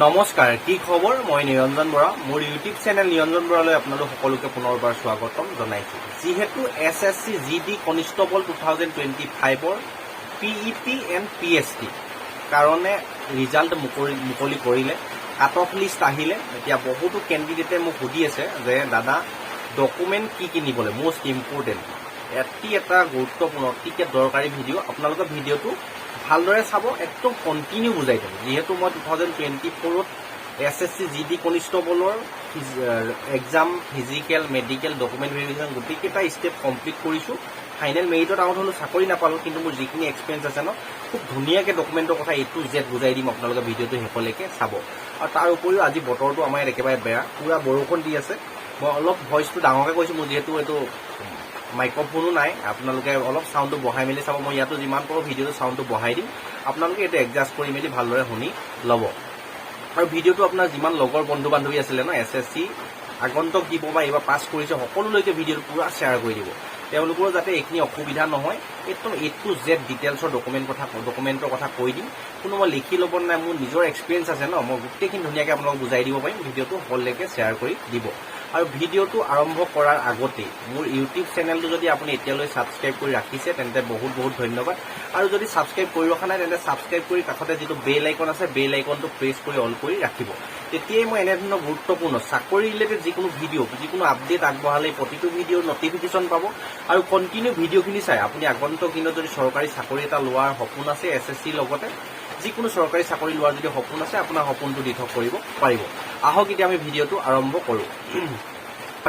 নমস্কাৰ, কি খবৰ? মই নিৰঞ্জন বৰা। মোৰ ইউটিউব চেনেল নিৰঞ্জন বৰালৈ আপোনালোক সকলোকে পুনৰবাৰ স্বাগতম জনাইছোঁ। যিহেতু S S C G D constable two thousand twenty ফাইভৰ P E P and P S T, কাৰণে ৰিজাল্ট মুকলি মুকলি কৰিলে কাট অফ লিষ্ট আহিলে। এতিয়া বহুতো কেণ্ডিডেটে মোক সুধি আছে যে, দাদা, ডকুমেণ্ট কি কি নিবলৈ মষ্ট ইম্পৰ্টেণ্ট অতি এটা গুৰুত্বপূৰ্ণ, অতিকে দৰকাৰী ভিডিঅ' আপোনালোকে ভিডিঅ'টো ভালদৰে চাব, একদম কণ্টিনিউ বুজাই দিম যিহেতু মই two thousand twenty ফ'ৰত S S C G D কনিষ্টবলৰ exam physical medical document verification গোটেইকেইটা ষ্টেপ কমপ্লিট কৰিছোঁ। ফাইনেল মেৰিটত আউট হ'লোঁ, চাকৰি নাপালোঁ, কিন্তু মোৰ যিখিনি এক্সপিৰিয়েঞ্চ আছে ন, খুব ধুনীয়াকৈ ডকুমেণ্টৰ কথা এইটো জেড বুজাই দিম আপোনালোকে ভিডিঅ'টো শেষলৈকে চাব। আৰু তাৰ উপৰিও আজি বতৰটো আমাৰ ইয়াত একেবাৰে বেয়া, পূৰা বৰষুণ দি আছে। মই অলপ ভইচটো ডাঙৰকৈ কৈছোঁ, মোৰ যিহেতু এইটো মাইক্ৰফোনো নাই, আপোনালোকে অলপ চাউণ্ডটো বঢ়াই মেলি চাব, মই ইয়াতো যিমান পাৰোঁ ভিডিঅ'টো চাউণ্ডটো বঢ়াই দিম। আপোনালোকে এইটো এডজাষ্ট কৰি মেলি ভালদৰে শুনি ল'ব। আৰু ভিডিঅ'টো আপোনাৰ যিমান লগৰ বন্ধু বান্ধৱী আছিলে ন এছ এছ চি আগন্তক দিব বা এইবাৰ পাছ কৰিছে, সকলোলৈকে ভিডিঅ'টো পূৰা শ্বেয়াৰ কৰি দিব। তেওঁলোকৰো যাতে এইখিনি অসুবিধা নহয়, একদম এ টু জেড ডিটেইলছৰ ডকুমেণ্ট কথা ডকুমেণ্টৰ কথা কৈ দিম। কোনো মই লিখি ল'ব নাই, মোৰ নিজৰ এক্সপিৰিয়েঞ্চ আছে ন, মই গোটেইখিনি ধুনীয়াকৈ আপোনালোকক বুজাই দিব পাৰিম ভিডিঅ'টো সকলোলৈকে শ্বেয়াৰ কৰি দিব। আৰু ভিডিঅ'টো আৰম্ভ কৰাৰ আগতেই, মোৰ ইউটিউব চেনেলটো যদি আপুনি এতিয়ালৈ ছাবস্ক্ৰাইব কৰি ৰাখিছে, তেন্তে বহুত বহুত ধন্যবাদ। আৰু যদি ছাবস্ক্ৰাইব কৰি ৰখা নাই, তেন্তে ছাবস্ক্ৰাইব কৰি কাষতে যিটো বেল আইকন আছে, বেল আইকনটো প্ৰেছ কৰি অল কৰি ৰাখিব। তেতিয়াই মই এনেধৰণৰ গুৰুত্বপূৰ্ণ চাকৰি ৰিলেটেড যিকোনো ভিডিঅ' যিকোনো আপডেট আগবঢ়ালে প্ৰতিটো ভিডিঅ'ৰ নটিফিকেশ্যন পাব। আৰু কণ্টিনিউ ভিডিঅ'খিনি চাই, আপুনি আগন্তুক দিনত যদি চৰকাৰী চাকৰি এটা লোৱাৰ সপোন আছে এছ এছ চিৰ লগতে যিকোনো চৰকাৰী চাকৰি লোৱাৰ যদি সপোন আছে, আপোনাৰ সপোনটো দিঠক কৰিব পাৰিব। আহক এতিয়া আমি ভিডিঅ'টো আৰম্ভ কৰোঁ।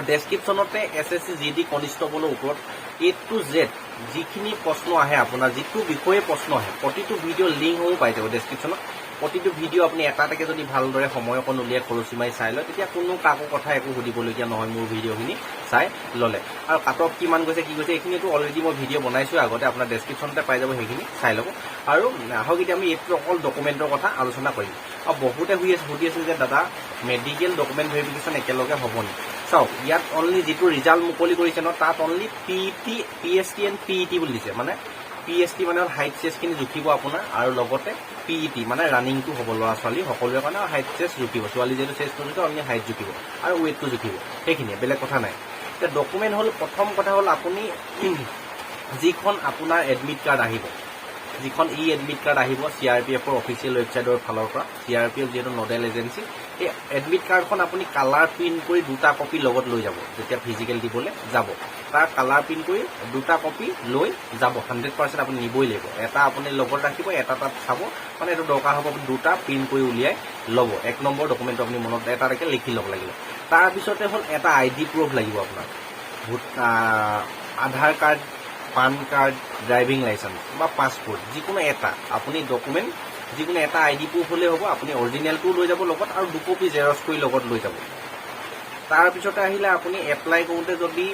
ডেছক্ৰিপশ্যনতে S S C G D কনিষ্টবলৰ ওপৰত এ টু জেড যিখিনি প্ৰশ্ন আহে, আপোনাৰ যিটো বিষয়ে প্ৰশ্ন আহে, প্ৰতিটো ভিডিঅ' লিংকসমূহ পাই যাব ডেছক্ৰিপশ্যনত প্ৰতিটো ভিডিঅ' আপুনি এটা এটাকৈ যদি ভালদৰে সময় অকণ উলিয়াই খৰচি মাৰি চাই লয়, তেতিয়া কোনো কাকো কথা একো সুধিবলগীয়া নহয় মোৰ ভিডিঅ'খিনি চাই ল'লে। আৰু কাট অফ কিমান গৈছে, কি গৈছে, এইখিনিতো অলৰেডি মই ভিডিঅ' বনাইছোঁ আগতে, আপোনাৰ ডেছক্ৰিপশ্যনতে পাই যাব সেইখিনি চাই ল'ব। আৰু আহক এতিয়া আমি এইটো অকল ডকুমেণ্টৰ কথা আলোচনা কৰিম। আৰু বহুতে সুধি আছে সুধি আছে যে, দাদা মেডিকেল ডকুমেণ্ট ভেৰিফিকেশ্যন একেলগে হ'ব নেকি চাওক, ইয়াত অনলি যিটো ৰিজাল্ট মুকলি কৰিছে ন, তাত only P T P S T and P E T বুলি দিছে। মানে পি এছ টি মানে হ'ল হাইট চেষ্টখিনি জুখিব আপোনাৰ আৰু লগতে পি ই টি মানে ৰানিংটো হ'ব, ল'ৰা ছোৱালী সকলোৰে কাৰণে হাইট চেষ্ট জুখিব। ছোৱালী যিহেতু চেষ্ট জুখিব অনলি হাইট জুখিব আৰু ৱেইটটো জুখিব। সেইখিনিয়ে, বেলেগ কথা নাই। এতিয়া ডকুমেণ্ট হ'ল, প্ৰথম কথা হ'ল আপুনি যিখন আপোনাৰ এডমিট কাৰ্ড আহিব, যিখন ই এডমিট কাৰ্ড আহিব চি আৰ পি এফৰ অফিচিয়েল ৱেবছাইটৰ ফালৰ পৰা চি আৰ পি এফ যিহেতু নডেল এজেঞ্চি এই এডমিট কাৰ্ডখন আপুনি কালাৰ প্ৰিণ্ট কৰি দুটা কপি লগত লৈ যাব, যেতিয়া ফিজিকেল দিবলৈ যাব। তাৰ কালাৰ প্ৰিণ্ট কৰি দুটা কপি লৈ যাব। হাণ্ড্ৰেড পাৰ্চেণ্ট আপুনি নিবই লাগিব। এটা আপুনি লগত ৰাখিব, এটা তাত চাব। মানে এইটো দৰকাৰ হ'ব আপুনি দুটা প্ৰিণ্ট কৰি উলিয়াই ল'ব। এক নম্বৰ ডকুমেণ্ট আপুনি মনত এটা এটাকৈ লিখি ল'ব লাগিব। তাৰপিছতে হ'ল এটা আই ডি প্ৰুফ লাগিব আপোনাৰ। Aadhaar card, PAN card driving licence বা পাছপৰ্ট যিকোনো এটা। আপুনি ডকুমেণ্ট যিকোনো এটা আই ডি প্ৰুফ হ'লেই হ'ব। আপুনি অৰিজিনেলটোও লৈ যাব লগত আৰু দুকপি জেৰক্স কৰি লগত লৈ যাব। তাৰপিছতে আহিলে আপুনি এপ্লাই কৰোঁতে যদি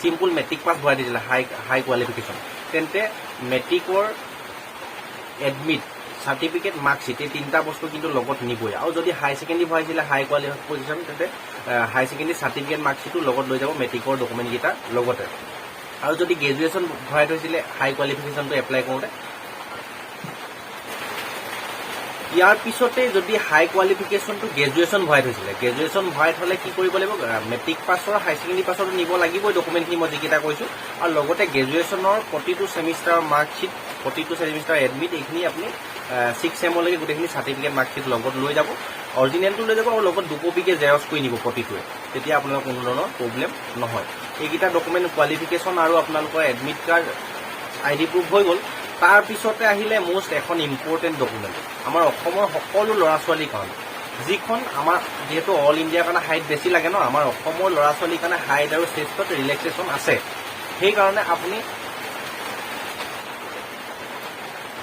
চিম্পুল মেট্ৰিক পাছ ভৰাই দিছিলে হাই হাই কোৱালিফিকেশ্যন তেন্তে মেট্ৰিকৰ এডমিট চাৰ্টিফিকেট মাৰ্কশ্বিট এই তিনিটা বস্তু কিন্তু লগত নিবই। আৰু যদি হাই ছেকেণ্ডেৰী ভৰাইছিলে হাই কোৱালিফিকেশ্যন তেন্তে হাই ছেকেণ্ডেৰী চাৰ্টিফিকেট মাৰ্কশ্বিটো লগত লৈ যাব মেট্ৰিকৰ ডকুমেণ্টকেইটা লগতে। আৰু যদি গ্ৰেজুৱেশ্যন ভৰাই থৈছিলে হাই কোৱালিফিকেশ্যনটো এপ্লাই কৰোঁতে ইয়াৰ পিছতে যদি হাই কোৱালিফিকেশ্যনটো গ্ৰেজুৱেশ্যন ভৰাই থৈছিলে গ্ৰেজুৱেশ্যন ভৰাই থ'লে কি কৰিব লাগিব? মেট্ৰিক পাছৰ হাই ছেকেণ্ডেৰী পাছতো নিব লাগিবই ডকুমেণ্টখিনি মই যিকেইটা কৈছোঁ। আৰু লগতে গ্ৰেজুৱেশ্যনৰ প্ৰতিটো ছেমিষ্টাৰৰ মাৰ্কশ্বিট প্ৰতিটো ছেমিষ্টাৰ এডমিট এইখিনি আপুনি ছিক্স ছেমলৈকে গোটেইখিনি চাৰ্টিফিকেট মাৰ্কশ্বিট লগত লৈ যাব। অৰিজিনেলটো লৈ যাব আৰু লগত দুকপিকে জেৰক্স কৰি নিব প্ৰতিটোৱে। তেতিয়া আপোনালোকৰ কোনো ধৰণৰ প্ৰব্লেম নহয়। এইকেইটা ডকুমেণ্ট কোৱালিফিকেশ্যন আৰু আপোনালোকৰ admit card I D proof হৈ গ'ল। তাৰপিছতে আহিলে মষ্ট এখন ইম্পৰ্টেণ্ট ডকুমেণ্ট আমাৰ অসমৰ সকলো ল'ৰা ছোৱালীৰ কাৰণে। যিখন আমাৰ, যিহেতু অল ইণ্ডিয়াৰ কাৰণে হাইট বেছি লাগে ন, আমাৰ অসমৰ ল'ৰা ছোৱালীৰ কাৰণে হাইট আৰু চেষ্টত ৰিলেক্সেশ্যন আছে। সেইকাৰণে আপুনি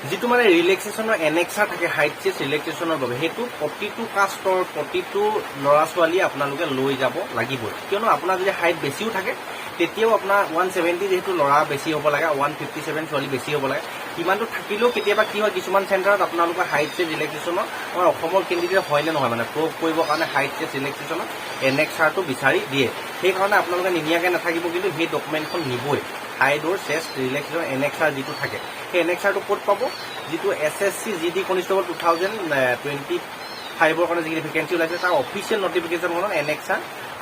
যিটো মানে ৰিলেক্সেশ্যনৰ এনেক্সাৰ থাকে হাইট চেষ্ট ৰিলেক্সেশ্যনৰ বাবে, সেইটো প্ৰতিটো কাষ্টৰ প্ৰতিটো ল'ৰা ছোৱালীয়ে আপোনালোকে লৈ যাব লাগিবই। কিয়নো আপোনাৰ যদি হাইট বেছিও থাকে, তেতিয়াও আপোনাৰ ওৱান ছেভেণ্টি যিহেতু ল'ৰা বেছি হ'ব লাগে ওৱান ফিফটি ছেভেন ছোৱালী বেছি হ'ব লাগে। সিমানটো থাকিলেও কেতিয়াবা কি হয়, কিছুমান চেণ্টাৰত আপোনালোকৰ হাইট চেষ্ট ৰিলেক্সেশ্যনৰ আমাৰ অসমৰ কেণ্ডিডেট হয় নে নহয় মানে প্ৰুভ কৰিবৰ কাৰণে হাইট চেষ্ট ৰিলেক্সেশ্যনত এনেক্সাৰটো বিচাৰি দিয়ে। সেইকাৰণে আপোনালোকে নিনিয়াকৈ নাথাকিব কিন্তু সেই ডকুমেণ্টখন নিবই। হাইডৰ চেষ্ট ৰিলেক্সেশ্যন এনেক্সাৰ যিটো থাকে। সেই এনেক্সাৰটো ক'ত পাব? যিটো S S C G D constable two thousand twenty ফাইভৰ কাৰণে যিখিনি ভেকেঞ্চি ওলাইছে, তাৰ অফিচিয়েল নটিফিকেশ্যনখনত এনেক্সা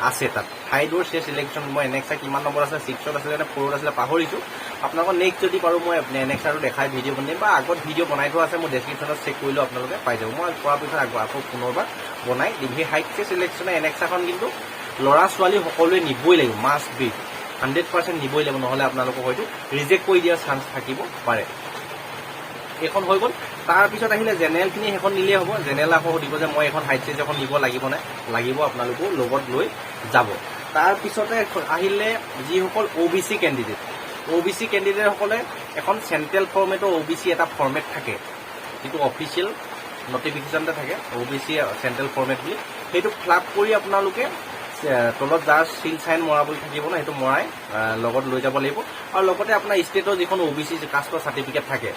আছে তাত। ফাইভৰ শেষ ইলেকশ্যন মই এনেক্সা কিমান নম্বৰ আছে ছিক্সত আছিলে নে ফ'ৰত আছিলে, পাহৰিছোঁ। আপোনালোকক নেক্সট যদি পাৰোঁ, মই এনেক্সাটো দেখাই ভিডিঅ' বনাম। বা আগত ভিডিঅ' বনাই থোৱা আছে, মোৰ ডেছক্ৰিপশ্যনত চেক কৰিলেও আপোনালোকে পাই যাব। মই পৰাপক্ষত আকৌ আকৌ পুনৰবাৰ বনাই দিম। সেই হাইট চেছ ইলেকশ্যনে এনেক্সাখন কিন্তু ল'ৰা ছোৱালী সকলোৱে নিবই লাগিব। মাষ্ট বি হাণ্ড্ৰেড পাৰ্চেণ্ট নিবই লাগিব। নহ'লে আপোনালোকক হয়তো ৰিজেক্ট কৰি দিয়াৰ চান্স থাকিব পাৰে। এইখন হৈ গ'ল। তাৰপিছত আহিলে জেনেৰেলখিনি সেইখন নিলেই হ'ব। জেনেৰেল আকৌ সুধিব যে মই এখন হাইট চেজ এখন নিব লাগিব নে? লাগিব আপোনালোকেও লগত লৈ যাব। তাৰপিছতে আহিলে যিসকল O' B C candidate O' B C কেণ্ডিডেটসকলে এখন চেণ্ট্ৰেল ফৰ্মেটৰ অ' বি চি এটা ফৰ্মেট থাকে। যিটো অফিচিয়েল নটিফিকেশ্যনতে থাকে O' B C central format বুলি। সেইটো ফ্লাপ কৰি আপোনালোকে তলত যাৰ চিল চাইন মৰা বুলি থাকিব ন, সেইটো মৰাই লগত লৈ যাব লাগিব। আৰু লগতে আপোনাৰ ষ্টেটৰ যিখন অ' বি চি কাষ্টৰ চাৰ্টিফিকেট থাকে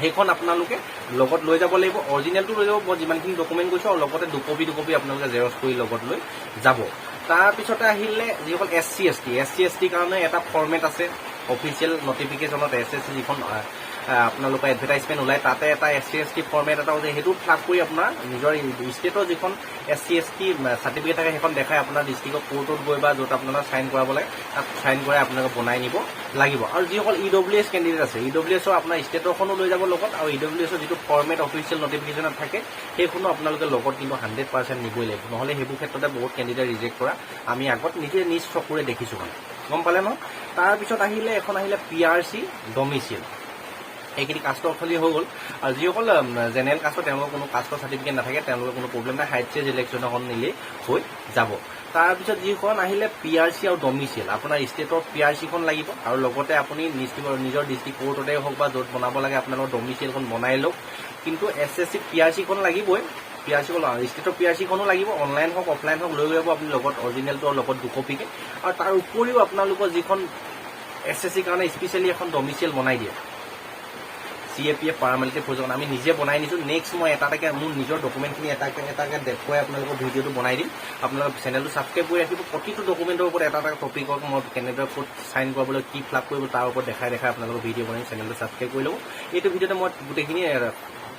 সেইখন আপোনালোকে লগত লৈ যাব লাগিব। অৰিজিনেলটো লৈ যাব মই যিমানখিনি ডকুমেণ্ট কৈছোঁ আৰু লগতে দুকপি দুকপি আপোনালোকে জেৰক্স কৰি লগত লৈ যাব। তাৰপিছতে আহিলে যিসকল S C S T S C S টিৰ কাৰণে এটা ফৰ্মেট আছে অফিচিয়েল নটিফিকেশ্যনত এছ এছ চি যিখন আ, আ, আপোনালোকৰ এডভাৰটাইজমেণ্ট ওলায়। তাতে এটা S C S T format এটা আছে সেইটো ফ্লাপ কৰি আপোনাৰ নিজৰ ষ্টেটৰ যিখন S C S T certificate থাকে সেইখন দেখাই আপোনাৰ ডিষ্ট্ৰিক্টৰ কোৰ্টত গৈ বা য'ত আপোনালোকে চাইন কৰাব লাগে তাত চাইন কৰাই আপোনালোকে বনাই নিব লাগিব। আৰু যিসকল ই ডব্লিউ এছ কেণ্ডিডেট আছে ই ডব্লিউ এছৰ আপোনাৰ ষ্টেটৰখনো লৈ যাব লগত আৰু ই ডব্লিউ এছৰ যিটো ফৰ্মেট অফিচিয়েল নটিফিকেশ্যনত থাকে সেইখনো আপোনালোকে লগত কিন্তু হাণ্ড্ৰেড পাৰ্চেণ্ট নিবই লাগিব। নহ'লে সেইবোৰ ক্ষেত্ৰতে বহুত কেণ্ডিডেট ৰিজেক্ট কৰা আমি আগত নিজে নিজ চকুৰে দেখিছোঁ মানে। গম পালে নহয় তাৰপিছত আহিলে এখন আহিলে পি আৰ চি ডমিচিয়েল এইখিনি কাষ্টৰ খালি হৈ গ'ল। আৰু যিসকল জেনেৰেল কাষ্টৰ তেওঁলোকৰ কোনো কাষ্টৰ চাৰ্টিফিকেট নাথাকে, তেওঁলোকৰ কোনো প্ৰব্লেম নাই হাইট চেজ ইলেকশ্যন এখন নিলেই হৈ যাব। তাৰপিছত যিখন আহিলে পি আৰ চি আৰু ডমিচিয়েল আপোনাৰ ষ্টেটৰ পি আৰ চিখন লাগিব, আৰু লগতে আপুনি নিজৰ ডিষ্ট্ৰিক্ট কোৰ্টতে হওক বা য'ত বনাব লাগে, আপোনালোকৰ ডমিচিয়েলখন বনাই লওক। কিন্তু S S C P R চিখন লাগিবই। পি আৰ চিখন ষ্টেটৰ পি আৰ চিখনো লাগিব অনলাইন হওক অফলাইন হওক, লৈ যাব আপুনি লগত অৰিজিনেলটো লগত দুকপিকে আৰু তাৰ উপৰিও আপোনালোকৰ যিখন এছ এছ চিৰ কাৰণে স্পেচিয়েলি এখন ডমিচিয়েল বনাই দিয়ে। চি এ পি এফ পাৰামিলিটেৰী প্ৰয়োজন আমি নিজে বনাই নিছোঁ। নেক্সট মই এটা এটাকৈ মোৰ নিজৰ ডকুমেণ্টখিনি এটাকে এটাকৈ দেখুৱাই আপোনালোকৰ ভিডিঅ'টো বনাই দিম। আপোনালোকে চেনেলটো ছাবস্ক্ৰাইব কৰি ৰাখিব। প্ৰতিটো ডকুমেণ্টৰ ওপৰত এটা এটা টপিকক মই কেনেদৰে ক'ত চাইন কৰাবলৈ, কি ফ্লাপ কৰিব তাৰ ওপৰত দেখাই দেখাই আপোনালোকৰ ভিডিঅ' বনাই চেনেলটো ছাবস্ক্ৰাইব কৰি ল'ব। এইটো ভিডিঅ'তে মই গোটেইখিনি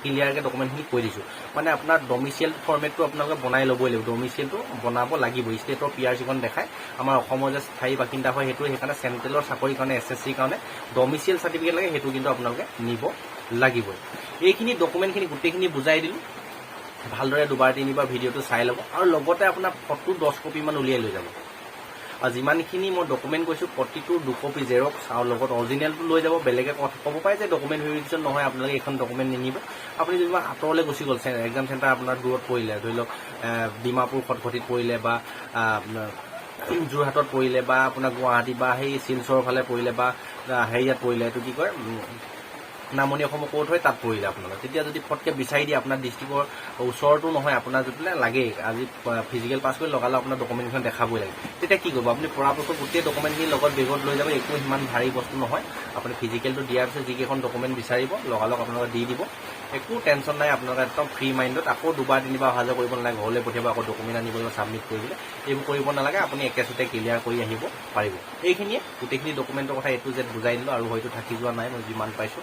ক্লিয়াৰকৈ ডকুমেণ্টখিনি কৈ দিছোঁ। মানে আপোনাৰ ডমিচিয়েল ফৰ্মেটটো আপোনালোকে বনাই ল'বই লাগিব। ডমিচিয়েলটো বনাব লাগিব ষ্টেটৰ পি আৰ চিখন দেখাই আমাৰ অসমৰ যে স্থায়ী বাসিন্দা হয়, সেইটো সেইকাৰণে চেণ্ট্ৰেলৰ চাকৰিৰ কাৰণে এছ এছ চিৰ কাৰণে ডমিচিয়েল চাৰ্টিফিকেট লাগে, সেইটো কিন্তু আপোনালোকে নিব লাগিবই। এইখিনি ডকুমেণ্টখিনি গোটেইখিনি বুজাই দিলোঁ। ভালদৰে দুবাৰ, তিনিবাৰ ভিডিঅ'টো চাই ল'ব। আৰু লগতে আপোনাৰ ফটো দহ কপিমান উলিয়াই লৈ যাব। যিমানখিনি মই ডকুমেণ্ট কৈছোঁ, প্ৰতিটো দুকপি জেৰক্স আৰু লগত অৰিজিনেলটো লৈ যাব, বেলেগে ক'ব পাৰে যে ডকুমেণ্ট ভেৰিফিকেশ্যন নহয়, আপোনালোকে এইখন ডকুমেণ্ট নিনিব। আপুনি যেনিবা আঁতৰলৈ গুচি গ'ল এক্সাম চেণ্টাৰ আপোনাৰ দূৰত পৰিলে, ধৰি লওক ডিমাপুৰ খটখটিত পৰিলে বা যোৰহাটত পৰিলে বা আপোনাৰ গুৱাহাটী বা সেই শিলচৰৰ ফালে পৰিলে বা হেৰিয়াত পৰিলে, এইটো কি কয় নামনি অসমৰ ক'ত হয়, তাত পৰিলে আপোনালোক। তেতিয়া যদি ফটকৈ বিচাৰি দিয়ে, আপোনাৰ ডিষ্ট্ৰিক্টৰ ওচৰতো নহয়, আপোনাৰ যদি লাগেই আজি ফিজিকেল পাছ কৰি লগালে আপোনাৰ ডকুমেণ্টখন দেখাবই লাগে। তেতিয়া কি কৰিব? আপুনি পৰাপক্ষত গোটেই ডকুমেণ্টখিনি লগত বেগত লৈ যাব, একো সিমান ভাৰী বস্তু নহয়। আপুনি ফিজিকেলটো দিয়াৰ পিছত যিকেইখন ডকুমেণ্ট বিচাৰিব, লগালগ আপোনালোকে দি দিব। একো টেনশ্যন নাই, আপোনালোকে একদম ফ্ৰী মাইণ্ডত আকৌ দুবাৰ তিনিবাৰ অহা যোৱা কৰিব নালাগে। ঘৰলৈ পঠিয়াব, আকৌ ডকুমেণ্ট আনিব লাগিব ছাবমিট কৰিবলৈ এইবোৰ কৰিব নালাগে, আপুনি একেচতে ক্লিয়াৰ কৰি আহিব পাৰিব। এইখিনিয়ে, গোটেইখিনি ডকুমেণ্টৰ কথা এইটো জেড বুজাই দিলোঁ আৰু হয়তো থাকি যোৱা নাই, মই যিমান পাইছোঁ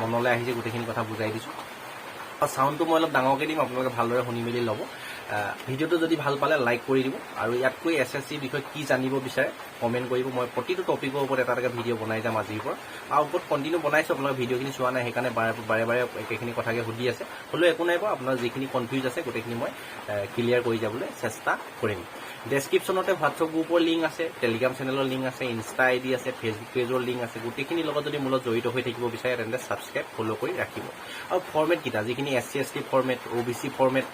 মনলৈ আহিছে গোটেইখিনি কথা বুজাই দিছোঁ। আৰু চাউণ্ডটো মই অলপ ডাঙৰকৈ দিম, আপোনালোকে ভালদৰে শুনি মেলি ল'ব। ভিডিঅ'টো যদি ভালো পালে লাইক কৰি দিব আৰু ইয়াতকৈ এছ এছ চিৰ বিষয়ে কি জানিব বিচাৰে কমেণ্ট কৰিব। মই প্ৰতিটো টপিকৰ ওপৰত এটা এটাকৈ ভিডিঅ' বনাই যাম আজিৰ পৰা। আৰু ওপৰত কণ্টিনিউ বনাইছোঁ আপোনালোকে ভিডিঅ'খিনি চোৱা নাই, সেইকাৰণে বাৰে বাৰে বাৰে একেখিনি কথাকে সুধি আছে। হ'লেও একো নাই বাৰু, আপোনাৰ যিখিনি কনফিউজ আছে, গোটেইখিনি মই ক্লিয়াৰ কৰি যাবলৈ চেষ্টা কৰিম। ডেছক্ৰিপশ্যনতে হোৱাটছআপ গ্ৰুপৰ লিংক আছে টেলিগ্ৰাম চেনেলৰ লিংক আছে ইনষ্টা আই ডি আছে ফেচবুক পেজৰ লিংক আছে। গোটেইখিনিৰ লগত যদি মোৰ লগত জড়িত হৈ থাকিব বিচাৰে, তেন্তে ছাবস্ক্ৰাইব ফ'ল' কৰি ৰাখিব। আৰু ফৰ্মেটকেইটা যিখিনি S C S T format O' B C format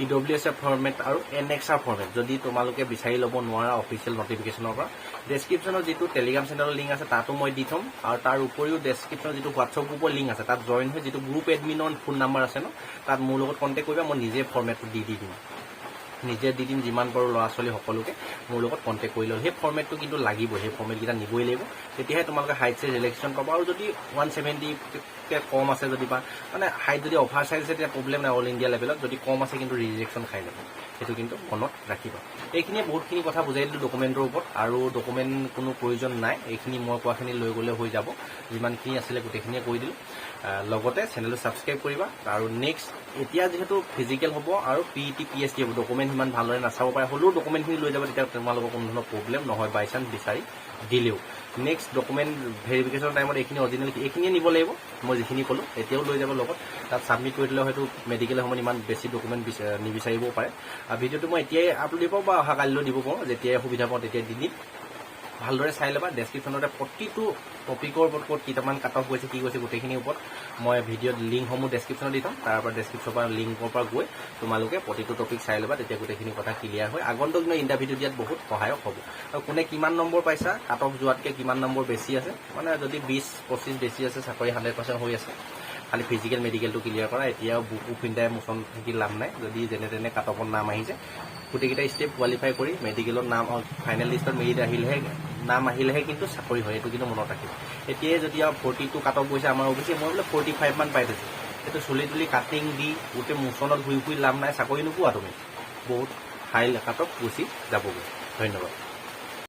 E W S A format আৰু এন এক্স আৰ ফৰ্মেট যদি তোমালোকে বিচাৰি ল'ব নোৱাৰা অফিচিয়েল নটিফিকেশ্যনৰ পৰা ডেছক্ৰিপশ্যনৰ যিটো টেলিগ্ৰাম চেনেলৰ লিংক আছে, তাতো মই দি থ'ম। আৰু তাৰ উপৰিও ডেছক্ৰিপশ্যনৰ যিটো হোৱাটছআপ গ্ৰুপৰ লিংক আছে, তাত জইন হৈ যিটো গ্ৰুপ এডমিনৰ ফোন নাম্বাৰ আছে ন, তাত মোৰ লগত কণ্টেক্ট কৰিবা, মই নিজে ফৰ্মেটটো দি দি দিম। নিজে দি দিম, যিমান পাৰোঁ ল'ৰা ছোৱালী সকলোকে মোৰ লগত কণ্টেক্ট কৰি লওঁ। সেই ফৰ্মেটটো কিন্তু লাগিবই, সেই ফৰ্মেটকেইটা নিবই লাগিব। তেতিয়াহে তোমালোকে হাইট চাইজ ইলেকশ্যন পাবা আৰু যদি ওৱান ছেভেণ্টিতকৈ কম আছে যদি বা মানে হাইট যদি অভাৰ চাইজ আছে, তেতিয়া প্ৰব্লেম নাই অল ইণ্ডিয়া লেভেলত যদি কম আছে কিন্তু ৰিজেকশ্যন খাই যাব। সেইটো কিন্তু মনত ৰাখিবা। এইখিনিয়ে বহুতখিনি কথা বুজাই দিলোঁ ডকুমেণ্টৰ ওপৰত। আৰু ডকুমেণ্ট কোনো প্ৰয়োজন নাই। এইখিনি মই কোৱাখিনি লৈ গ'লে হৈ যাব। যিমানখিনি আছিলে গোটেইখিনিয়ে কৈ দিলোঁ। লগতে চেনেলটো ছাবস্ক্ৰাইব কৰিবা। আৰু নেক্সট এতিয়া যিহেতু ফিজিকেল হ'ব আৰু P T P S T হ'ব ডকুমেণ্ট সিমান ভালদৰে নাচাব পাৰে, হ'লেও ডকুমেণ্টখিনি লৈ যাব, তেতিয়া তোমালোকৰ কোনো ধৰণৰ প্ৰব্লেম নহয় বাই চান্স বিচাৰি দিলেও। নেক্সট ডকুমেণ্ট ভেৰিফিকেশ্যনৰ টাইমত এইখিনি অৰিজিনেল এইখিনিয়ে নিব লাগিব, মই যিখিনি ক'লোঁ, এতিয়াও লৈ যাব লগত। তাত ছাবমিট কৰি দিলে হয়তো মেডিকেলৰ সময়ত ইমান বেছি ডকুমেণ্ট নিবিচাৰিবও পাৰে। ভিডিঅ'টো মই এতিয়াই আপলোড দিব পাৰোঁ বা অহা কালিলৈ দিব পাৰোঁ, যেতিয়াই সুবিধা পাওঁ, তেতিয়াই দি দিম। ভালদৰে চাই ল'বা। ডেছক্ৰিপশ্যনতে প্ৰতিটো টপিকৰ ওপৰত ক'ত কেইটামান কাট অফ গৈছে, কি গৈছে, গোটেইখিনিৰ ওপৰত মই ভিডিঅ'ত লিংকসমূহ ডেছক্ৰিপশ্যনত দি থ'ম। তাৰ পৰা ডেছক্ৰিপশ্যনৰ পৰা লিংকৰ পৰা গৈ তোমালোকে প্ৰতিটো টপিক চাই ল'বা, তেতিয়া গোটেইখিনি কথা ক্লিয়াৰ হয়। আগন্তুক দিনৰ ইণ্টাৰভিউ দিয়াত বহুত সহায়ক হ'ব। আৰু কোনে কিমান নম্বৰ পাইছা কাট অফ যোৱাতকৈ কিমান নম্বৰ বেছি আছে? মানে যদি বিছ পঁচিছ বেছি আছে, চাকৰি হাণ্ড্ৰেড পাৰ্চেণ্ট হৈ আছে। খালি ফিজিকেল মেডিকেলটো ক্লিয়াৰ কৰা। এতিয়াও বুকু পিন্ধাই মোচন থাকি লাভ নাই। যদি যেনে তেনে কাট অফত নাম আহিছে গোটেইকেইটা ষ্টেপ কোৱালিফাই কৰি মেডিকেলত নাম ফাইনেল লিষ্টত মেৰিট আহিলেহে নাম আহিলেহে কিন্তু চাকৰি হয়, এইটো কিন্তু মনত ৰাখিব। এতিয়াই যদি আৰু ফৰ্টি টু কাট অফ গৈছে আমাৰ অৱশ্যে মই বোলে ফৰ্টি ফাইভ মান পাই থৈছোঁ। সেইটো চুলি তুলি কাটিং দি গোটেই মোচনত ঘূৰি ফুৰি লাভ নাই, চাকৰি নোপোৱা তুমি। বহুত হাই কাট অফ গুচি যাবগৈ। ধন্যবাদ।